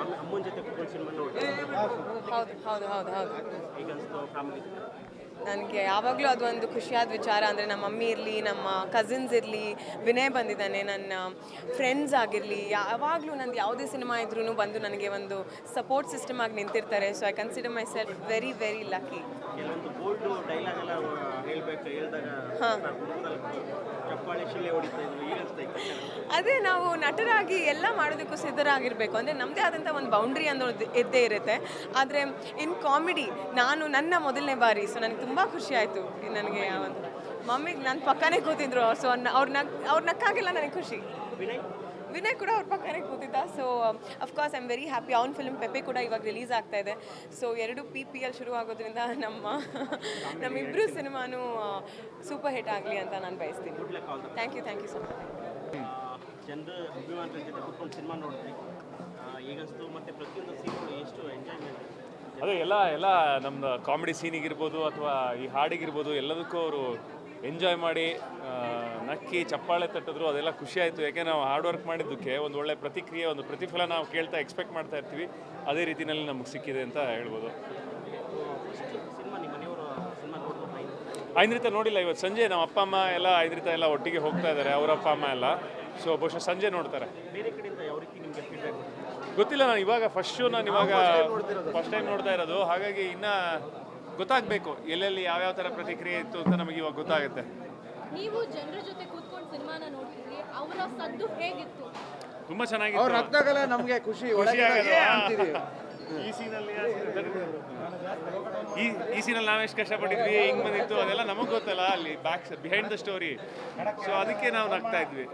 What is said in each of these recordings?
ಅಮ್ಮ ಅಮ್ಮನ ಜೊತೆ ಕುತ್ಕೊಂಡು ಸಿನಿಮಾ ನೋಡಿ ಹೌದು ಹೌದು ಹೌದು ಹೌದು ಈಗ ಅನಿಸ್ತು ಫ್ಯಾಮಿಲಿ ನನಗೆ ಯಾವಾಗಲೂ ಅದೊಂದು ಖುಷಿಯಾದ ವಿಚಾರ ಅಂದರೆ ನಮ್ಮ ಮಮ್ಮಿ ಇರಲಿ ನಮ್ಮ ಕಸಿನ್ಸ್ ಇರಲಿ ವಿನಯ್ ಬಂದಿದ್ದಾನೆ ನನ್ನ ಫ್ರೆಂಡ್ಸ್ ಆಗಿರಲಿ ಯಾವಾಗಲೂ ನನಗೆ ಯಾವುದೇ ಸಿನಿಮಾ ಇದ್ರೂ ಬಂದು ನನಗೆ ಒಂದು ಸಪೋರ್ಟ್ ಸಿಸ್ಟಮ್ ಆಗಿ ನಿಂತಿರ್ತಾರೆ. So I consider myself very very lucky ಇತ್ತು. ಅದೇ ನಾವು ನಟರಾಗಿ ಎಲ್ಲ ಮಾಡೋದಕ್ಕೂ ಸಿದ್ಧರಾಗಿರಬೇಕು. ಅಂದರೆ ನಮ್ಮದೇ ಆದಂಥ ಒಂದು ಬೌಂಡ್ರಿ ಅನ್ನೋದು ಇದ್ದೇ ಇರುತ್ತೆ. ಆದರೆ ಇನ್ ಕಾಮಿಡಿ ನಾನು ನನ್ನ ಮೊದಲನೇ ಬಾರಿ ಸೊ ನನಗೆ ತುಂಬ ಖುಷಿ ಆಯಿತು ನನಗೆ ಒಂದು ಮಮ್ಮಿಗೆ ನನ್ನ ಪಕ್ಕನೇ ಕೂತಿದ್ರು ಸೊ ಅವ್ರ ನಕ್ ಅವ್ರ ನಕ್ಕಾಗಿಲ್ಲ ನನಗೆ ಖುಷಿ. ವಿನಯ್ ಕೂಡ ಅವ್ರ ಪಕ್ಕನೇ ಕೂತಿದ್ದ so of course I am very happy ಅವ್ನ ಫಿಲ್ಮ್ ಪೆಪೆ ಕೂಡ ಇವಾಗ ರಿಲೀಸ್ ಆಗ್ತಾ ಇದೆ. ಸೊ ಎರಡು ಪಿ ಪಿ ಎಲ್ ಶುರು ಆಗೋದ್ರಿಂದ ನಮ್ಮ ನಮ್ಮಿಬ್ಬರು ಸಿನಿಮಾನೂ ಸೂಪರ್ ಹಿಟ್ ಆಗಲಿ ಅಂತ ನಾನು ಬಯಸ್ತೀನಿ. Thank you thank you so much cinema ನೋಡಿದ್ರಿ ಈಗ ಮತ್ತೆ ಮತ್ತು ಪ್ರತಿಯೊಂದು ಸೀನ್ ಎಷ್ಟು ಎಂಜಾಯ್ಮೆಂಟ್ ಅದೇ, ಎಲ್ಲ ಎಲ್ಲ ನಮ್ಮದು ಕಾಮಿಡಿ ಸೀನಿಗಿರ್ಬೋದು ಅಥವಾ ಈ ಹಾಡಿಗಿರ್ಬೋದು ಎಲ್ಲದಕ್ಕೂ ಅವರು ಎಂಜಾಯ್ ಮಾಡಿ ನಕ್ಕಿ, ಚಪ್ಪಾಳೆ ತಟ್ಟಿದ್ರು, ಅದೆಲ್ಲ ಖುಷಿ ಆಯಿತು. ಯಾಕೆ ನಾವು ಹಾರ್ಡ್ ವರ್ಕ್ ಮಾಡಿದ್ದಕ್ಕೆ ಒಂದು ಒಳ್ಳೆ ಪ್ರತಿಕ್ರಿಯೆ, ಒಂದು ಪ್ರತಿಫಲ ನಾವು ಕೇಳ್ತಾ ಎಕ್ಸ್ಪೆಕ್ಟ್ ಮಾಡ್ತಾ ಇರ್ತೀವಿ. ಅದೇ ರೀತಿಯಲ್ಲಿ ನಮಗೆ ಸಿಕ್ಕಿದೆ ಅಂತ ಹೇಳ್ಬೋದು. ಐಂದ್ರಿತ ನೋಡಿಲ್ಲ, ಇವತ್ತು ಸಂಜೆ ನಮ್ಮ ಅಪ್ಪ, ಅಮ್ಮ ಎಲ್ಲ ಐಂದ್ರಿತ ಎಲ್ಲ ಒಟ್ಟಿಗೆ ಹೋಗ್ತಾ ಇದ್ದಾರೆ, ಅವರ ಅಪ್ಪ, ಅಮ್ಮ ಎಲ್ಲ. ಸೊ ಬಹುಶಃ ಸಂಜೆ ನೋಡ್ತಾರೆ. ಬೇರೆ ಕಡೆಯಿಂದ ಯಾವ ರೀತಿ ನಿಮಗೆ ಫೀಡ್ಬ್ಯಾಕ್ ಗೊತ್ತಿಲ್ಲ ನಾನು ಇವಾಗ ಫಸ್ಟ್ ಶೋ ನಾನು ಇವಾಗ ಫಸ್ಟ್ ಟೈಮ್ ನೋಡ್ತಾ ಇರೋದು. ಹಾಗಾಗಿ ಇನ್ನ ಗೊತ್ತಾಗಬೇಕು ಎಲ್ಲೆಲ್ಲಿ ಯಾವ ಥರ ಪ್ರತಿಕ್ರಿಯೆ ಇತ್ತು ಅಂತ ನಮಗೆ ಇವಾಗ ಗೊತ್ತಾಗುತ್ತೆ. ನೀವು ಜನರ ಜೊತೆ ಕೂತ್ಕೊಂಡು ಸಿನಿಮಾನ ನೋಡ್ತಿದ್ರಿ. ಅವರ ಸದ್ದು ಹೇಗಿತ್ತು? ತುಂಬಾ ಅವ್ರು ಚೆನ್ನಾಗಿತ್ತು ನಮ್ಗೆ ಖುಷಿ ಖುಷಿ ಅಂತೀವಿ ಈ ಸೀನಲ್ಲಿ ಈ ಈ ಸೀನಲ್ಲಿ ನಾವು ಎಷ್ಟು ಕಷ್ಟಪಟ್ಟಿದ್ವಿ ಹಿಂಗ್ ಬಂದಿತ್ತು ಅದೆಲ್ಲ ನಮಗೆ ಗೊತ್ತಲ್ಲ ಅಲ್ಲಿ back behind the story so ಅದಕ್ಕೆ ನಾವು ನಗ್ತಾ ಇದ್ವಿ.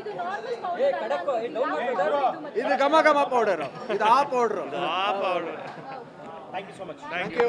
ಇದು ನಾರ್ಮಲ್ ಪೌಡರ್ ಇದು ಘಮ ಘಮ ಪೌಡರ್ ಇದು ಆ ಪೌಡರ್ ಆ powder thank you so much thank you,